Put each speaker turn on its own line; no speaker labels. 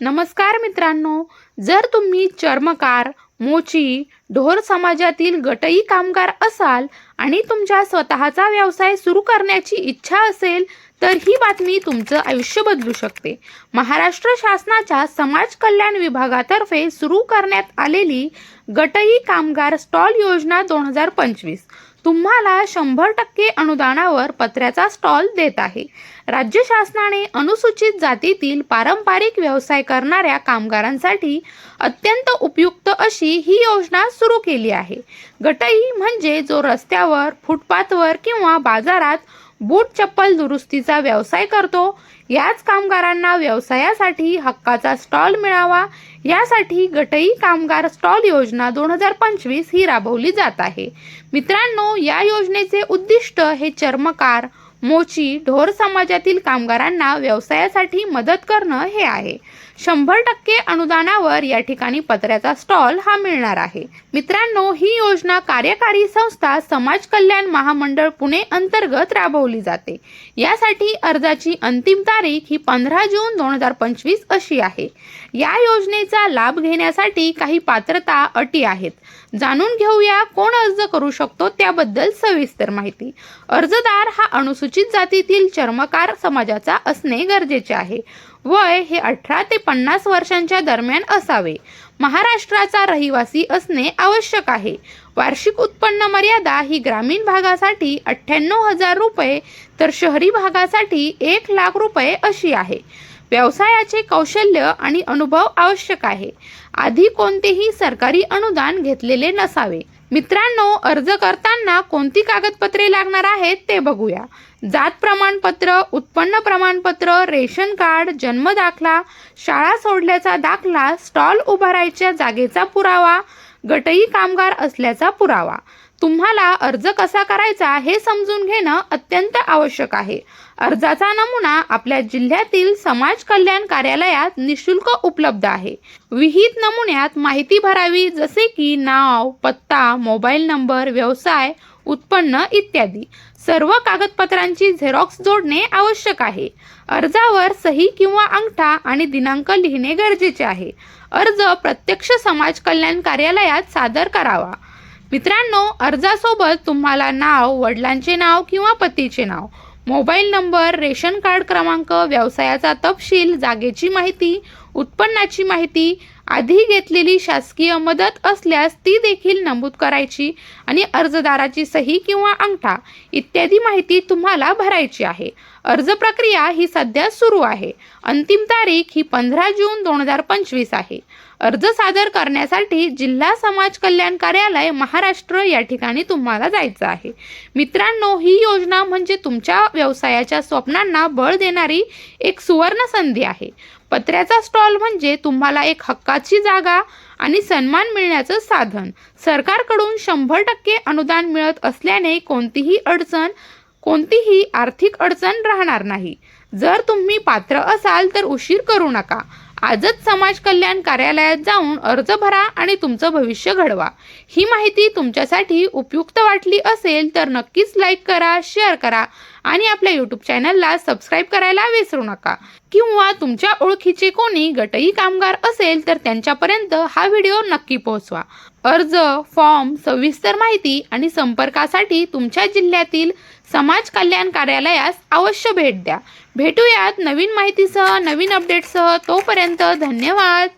नमस्कार मित्रांनो जर तुम्ही चर्मकार मोची ढोर समाजातील गटई कामगार असाल आणि तुमच्या स्वतःचा व्यवसाय सुरू करण्याची इच्छा असेल तर ही बातमी तुमचं आयुष्य बदलू शकते. महाराष्ट्र शासनाच्या समाज कल्याण विभागातर्फे सुरू करण्यात आलेली गटई कामगार स्टॉल योजना दोन हजार पंचवीस. तुम्हाला शंभर टक्के अनुदानावर पत्र्याचा स्टॉल देत आहे. राज्य शासनाने अनुसूचित जातीतील पारंपरिक व्यवसाय करणाऱ्या कामगारांसाठी अत्यंत उपयुक्त अशी ही योजना सुरू केली आहे. गटई म्हणजे जो रस्त्यावर फुटपाथवर किंवा बाजारात बूट चप्पल दुरुस्तीचा व्यवसाय करतो. याच कामगारांना व्यवसायासाठी हक्काचा स्टॉल मिळावा. यासाठी गटई कामगार स्टॉल योजना दोन हजार पंचवीस ही राबवली जात आहे. मित्रांनो या योजनेचे उद्दिष्ट हे चर्मकार मोची ढोर समाजातील कामगारांना व्यवसायासाठी मदत करणं हे आहे. शंभर टक्के अनुदानावर या ठिकाणी पत्र्याचा स्टॉल हा मिळणार आहे. मित्रांनो ही योजना कार्यकारी संस्था समाज कल्याण महामंडळ पुणे अंतर्गत राबवली जाते. यासाठी अर्जाची अंतिम तारीख ही पंधरा जून दोन हजार पंचवीस अशी आहे. या योजनेचा लाभ घेण्यासाठी काही पात्रता अटी आहेत. जाणून घेऊया कोण अर्ज करू शकतो त्याबद्दल सविस्तर माहिती. अर्जदार हा अनुसूचित जातीतील चर्मकार समाजाचा असणे गरजेचे आहे. वय हे अठरा ते पन्नास वर्षांच्या दरम्यान असावे. महाराष्ट्राचा रहिवासी असणे आवश्यक आहे. वार्षिक उत्पन्न मर्यादा ही ग्रामीण भागासाठी अठ्ठ्याण्णव हजार रुपये तर शहरी भागासाठी एक लाख रुपये अशी आहे. व्यवसायाचे कौशल्य आणि अनुभव आवश्यक आहे. आधी कोणतेही सरकारी अनुदान घेतलेले नसावे. मित्रांनो अर्ज करताना कोणती कागदपत्रे लागणार आहेत ते बघूया. जात प्रमाणपत्र उत्पन्न प्रमाणपत्र रेशन कार्ड जन्म दाखला शाळा सोडल्याचा दाखला स्टॉल उभारायच्या जागेचा पुरावा गटई कामगार असल्याचा पुरावा. तुम्हाला अर्ज कसा करायचा हे समजून घेणं अत्यंत आवश्यक आहे. अर्जाचा नमुना आपल्या जिल्ह्यातील समाज कल्याण कार्यालयात निशुल्क उपलब्ध आहे. विहित नमुन्यात माहिती भरावी जसे की नाव पत्ता मोबाईल नंबर व्यवसाय उत्पन्न इत्यादी. सर्व कागदपत्रांची झेरॉक्स जोडणे आवश्यक आहे. अर्जावर सही किंवा अंगठा आणि दिनांक लिहिणे गरजेचे आहे. अर्ज प्रत्यक्ष समाज कल्याण कार्यालयात सादर करावा. मित्रांनो अर्जासोबत तुम्हाला नाव वडिलांचे नाव किंवा पतीचे नाव मोबाईल नंबर रेशन कार्ड क्रमांक व्यवसायाचा तपशील जागेची माहिती उत्पन्नाची माहिती आधी घेतलेली शासकीय मदत असल्यास ती देखील नमूद करायची आणि अर्जदाराची सही किंवा अंगठा इत्यादी माहिती तुम्हाला भरायची आहे. अर्ज प्रक्रिया ही सध्या सुरू आहे. अंतिम तारीख ही पंधरा जून दोन हजार पंचवीस आहे. अर्ज सादर करण्यासाठी जिल्हा समाज कल्याण कार्यालय महाराष्ट्र या ठिकाणी तुम्हाला जायचं आहे. मित्रांनो ही योजना म्हणजे तुमच्या व्यवसायाच्या स्वप्नांना बळ देणारी एक सुवर्ण संधी आहे. पत्र्याचा स्टॉल म्हणजे तुम्हाला एक हक्काची जागा आणि सन्मान मिळण्याचं साधन. सरकारकडून शंभर टक्के अनुदान मिळत असल्याने कोणतीही अडचण कोणतीही आर्थिक अडचण राहणार नाही. जर तुम्ही पात्र असाल तर उशीर करू नका. आजच समाज कल्याण कार्यालयात जाऊन अर्ज भरा आणि तुमचं भविष्य घडवा. ही माहिती तुमच्यासाठी उपयुक्त वाटली असेल तर नक्कीच लाईक करा शेअर करा आणि आपल्या यूट्यूब चॅनलला सबस्क्राईब करायला विसरू नका. किंवा तुमच्या ओळखीचे कोणी गटई कामगार असेल तर त्यांच्यापर्यंत हा व्हिडिओ नक्की पोहोचवा. अर्ज फॉर्म सविस्तर माहिती आणि संपर्कासाठी तुमच्या जिल्ह्यातील समाज कल्याण कार्यालयास अवश्य भेट द्या. भेटूयात नवीन माहितीसह नवीन अपडेटसह. तोपर्यंत धन्यवाद.